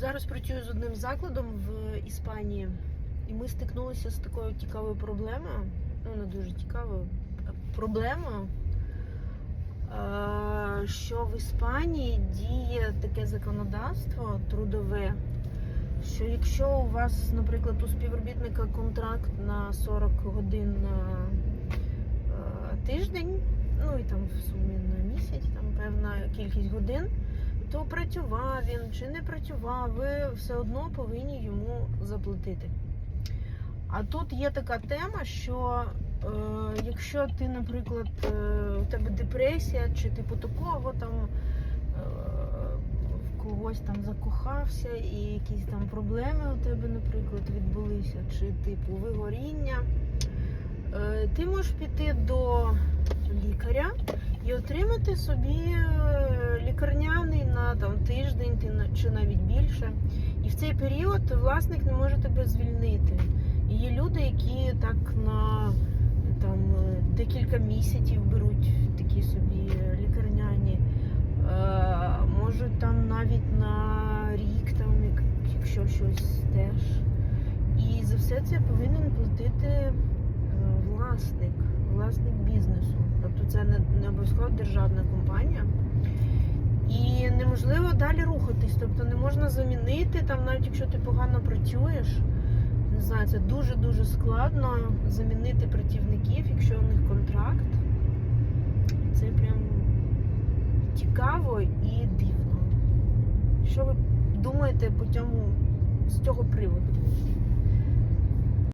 Зараз працюю з одним закладом в Іспанії, і ми стикнулися з такою цікавою проблемою. Ну, не дуже цікавою проблемою. Що в Іспанії діє таке законодавство трудове, що якщо у вас, наприклад, у співробітника контракт на 40 годин на тиждень, ну і там в сумі на місяць, там певна кількість годин, то працював він чи не працював, ви все одно повинні йому заплатити. А тут є така тема, що е, якщо ти, наприклад, е, у тебе депресія, чи типу такого там е, когось там закохався, і якісь там проблеми у тебе, наприклад, відбулися, чи типу вигоріння, е, ти можеш піти до лікаря і отримати собі е, лікарняний на там тиждень ти на- чи навіть більше. І в цей період власник не може тебе звільнити. І є люди, які так на там е, декілька місяців беруть такі собі лікарняні, е, можуть там навіть на рік, там, якщо щось теж. І за все це повинен платити е, власник, власник бізнесу. Тобто це не обов'язково державна компанія. Неможливо далі рухатись. Тобто не можна замінити, там, навіть якщо ти погано працюєш. Не знаю, це дуже-дуже складно замінити працівників, якщо у них контракт. Це прям цікаво і дивно. Що ви думаєте по цьому з цього приводу?